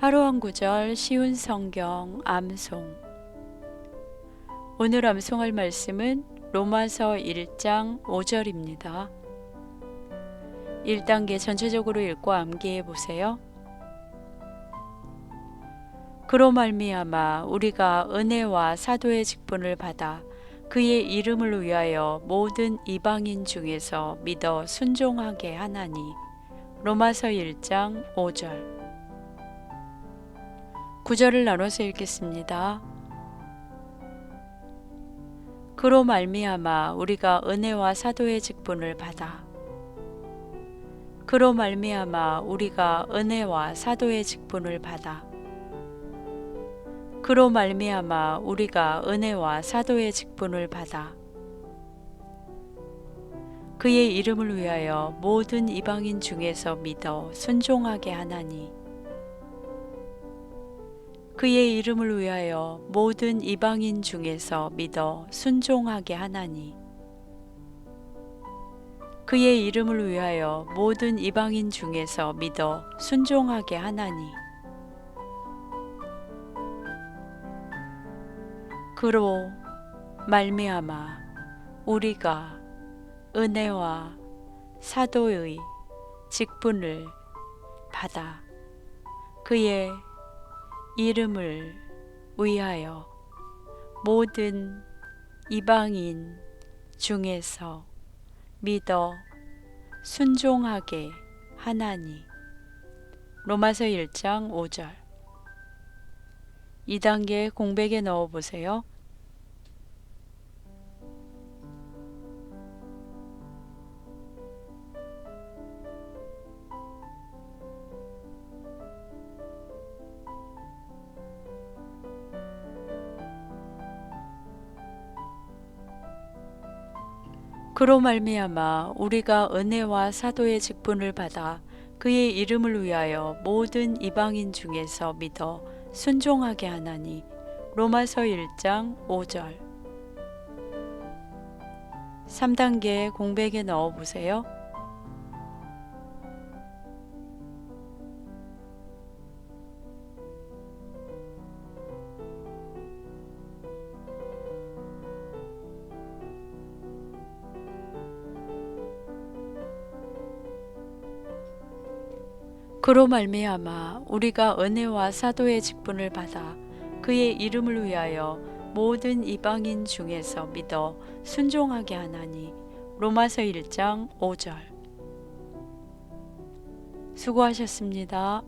하루 한 구절 쉬운 성경 암송 오늘 암송할 말씀은 로마서 1장 5절입니다. 1단계 전체적으로 읽고 암기해 보세요. 그로 말미암아 우리가 은혜와 사도의 직분을 받아 그의 이름을 위하여 모든 이방인 중에서 믿어 순종하게 하나니 로마서 1장 5절 9절을 나눠서 읽겠습니다. 그로 말미암아 우리가 은혜와 사도의 직분을 받아. 그로 말미암아 우리가 은혜와 사도의 직분을 받아. 그로 말미암아 우리가 은혜와 사도의 직분을 받아. 그의 이름을 위하여 모든 이방인 중에서 믿어 순종하게 하나니 그의 이름을 위하여 모든 이방인 중에서 믿어 순종하게 하나니. 그의 이름을 위하여 모든 이방인 중에서 믿어 순종하게 하나니. 그로 말미암아 우리가 은혜와 사도의 직분을 받아 그의 이름을 위하여 모든 이방인 중에서 믿어 순종하게 하나니 로마서 1장 5절 2단계 공백에 넣어 보세요. 그로 말미암아 우리가 은혜와 사도의 직분을 받아 그의 이름을 위하여 모든 이방인 중에서 믿어 순종하게 하나니 로마서 1장 5절 3단계 공백에 넣어 보세요. 그로 말미암아 우리가 은혜와 사도의 직분을 받아 그의 이름을 위하여 모든 이방인 중에서 믿어 순종하게 하나니 로마서 1장 5절 수고하셨습니다.